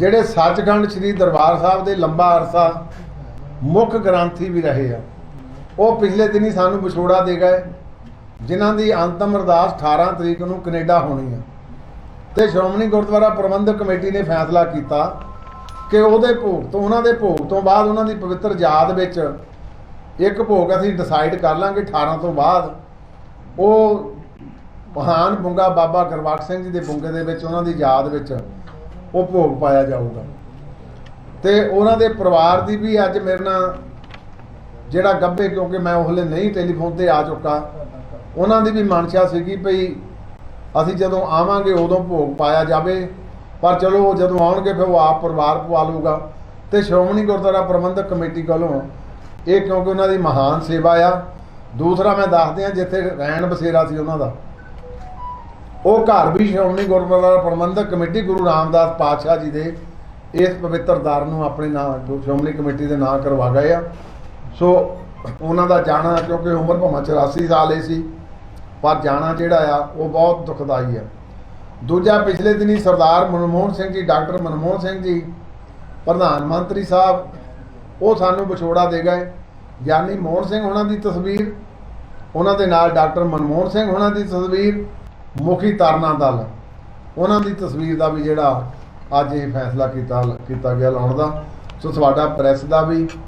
ਜਿਹੜੇ ਸੱਚਖੰਡ ਸ੍ਰੀ ਦਰਬਾਰ ਸਾਹਿਬ ਦੇ ਲੰਬਾ ਅਰਸਾ ਮੁੱਖ ਗ੍ਰੰਥੀ ਵੀ ਰਹੇ ਆ, ਉਹ ਪਿਛਲੇ ਦਿਨੀ ਸਾਨੂੰ ਵਿਛੋੜਾ ਦੇ ਗਏ, ਜਿਨ੍ਹਾਂ ਦੀ ਅੰਤਮ ਅਰਦਾਸ 18 ਤਰੀਕ ਨੂੰ ਕੈਨੇਡਾ ਹੋਣੀ ਆ। ਤੇ ਸ਼੍ਰੋਮਣੀ ਗੁਰਦੁਆਰਾ ਪ੍ਰਬੰਧਕ ਕਮੇਟੀ ਨੇ ਫੈਸਲਾ ਕੀਤਾ ਕਿ ਉਹਦੇ ਭੋਗ ਤੋਂ, ਉਹਨਾਂ ਦੇ ਭੋਗ ਤੋਂ ਬਾਅਦ ਉਹਨਾਂ ਦੀ ਪਵਿੱਤਰ ਯਾਦ ਵਿੱਚ ਇੱਕ ਭੋਗ ਅਸੀਂ ਡਿਸਾਈਡ ਕਰ ਲਾਂਗੇ 18 ਤੋਂ ਬਾਅਦ। ਉਹ ਮਹਾਨ ਬੁੰਗਾ ਬਾਬਾ ਗੁਰਬਖਸ਼ ਸਿੰਘ ਜੀ ਦੇ ਬੁੰਗੇ ਦੇ ਵਿੱਚ, ਉਹਨਾਂ ਦੀ ਯਾਦ ਵਿੱਚ ਉਹ ਭੋਗ ਪਾਇਆ ਜਾਊਗਾ। ਤੇ ਉਹਨਾਂ ਦੇ ਪਰਿਵਾਰ ਦੀ ਵੀ ਅੱਜ ਮੇਰੇ ਨਾਲ ਜਿਹੜਾ ਗੱਭੇ ਕਿਉਂਕਿ ਮੈਂ ਉਹਲੇ ਨਹੀਂ ਟੈਲੀਫੋਨ ਤੇ ਆ ਚੁੱਕਾ, ਉਹਨਾਂ ਦੀ ਵੀ ਮਨਸ਼ਾ ਸੀਗੀ ਭਈ ਅਸੀਂ ਜਦੋਂ ਆਵਾਂਗੇ ਉਦੋਂ ਭੋਗ ਪਾਇਆ ਜਾਵੇ, ਪਰ ਚਲੋ ਉਹ ਜਦੋਂ ਆਉਣਗੇ ਫਿਰ ਉਹ ਆਪ ਪਰਿਵਾਰ ਪਵਾ ਲੂਗਾ ਤੇ ਸ਼੍ਰੋਮਣੀ ਗੁਰਦੁਆਰਾ ਪ੍ਰਬੰਧਕ ਕਮੇਟੀ ਕੋਲੋਂ ਇਹ ਕਿਉਂਕਿ ਉਹਨਾਂ ਦੀ ਮਹਾਨ ਸੇਵਾ ਆ। ਦੂਸਰਾ ਮੈਂ ਦੱਸ ਦਿਆਂ ਜਿੱਥੇ ਰਹਿਣ ਬਸੇਰਾ ਸੀ ਉਹਨਾਂ ਦਾ। ਉਹ ਘਰ ਵੀ ਸ਼੍ਰੋਮਣੀ ਗੁਰਦੁਆਰਾ ਪ੍ਰਬੰਧਕ ਕਮੇਟੀ ਗੁਰੂ ਰਾਮਦਾਸ ਪਾਤਸ਼ਾਹ ਜੀ ਦੇ ਇਸ ਪਵਿੱਤਰ ਦਰ ਨੂੰ ਆਪਣੇ ਨਾਂ ਸ਼੍ਰੋਮਣੀ ਕਮੇਟੀ ਦੇ ਨਾਂ ਕਰਵਾ ਗਏ ਆ। ਸੋ ਉਹਨਾਂ ਦਾ ਜਾਣਾ ਕਿਉਂਕਿ ਉਮਰ ਭਾਵੇਂ 84 ਸਾਲ ਹੀ ਸੀ, ਪਰ ਜਾਣਾ ਜਿਹੜਾ ਆ, ਉਹ ਬਹੁਤ ਦੁਖਦਾਈ ਆ। ਦੂਜਾ, ਪਿਛਲੇ ਦਿਨੀ ਸਰਦਾਰ ਮਨਮੋਹਨ ਸਿੰਘ ਜੀ, ਡਾਕਟਰ ਮਨਮੋਹਨ ਸਿੰਘ ਜੀ, ਪ੍ਰਧਾਨ ਮੰਤਰੀ ਸਾਹਿਬ, ਉਹ ਸਾਨੂੰ ਵਿਛੋੜਾ ਦੇ ਗਏ। ਗਿਆਨੀ ਮੋਹਨ ਸਿੰਘ ਉਹਨਾਂ ਦੀ ਤਸਵੀਰ, ਉਹਨਾਂ ਦੇ ਨਾਲ ਡਾਕਟਰ ਮਨਮੋਹਨ ਸਿੰਘ ਉਹਨਾਂ ਦੀ ਤਸਵੀਰ ਮੁਖੀ ਤਰਨਾ ਦਲ। ਉਹਨਾਂ ਦੀ ਤਸਵੀਰ ਦਾ ਵੀ ਜਿਹੜਾ ਅੱਜ ਇਹ ਫੈਸਲਾ ਕੀਤਾ ਕੀਤਾ ਗਿਆ ਲਾਉਣ ਦਾ। ਸੋ ਤੁਹਾਡਾ ਪ੍ਰੈਸ ਦਾ ਵੀ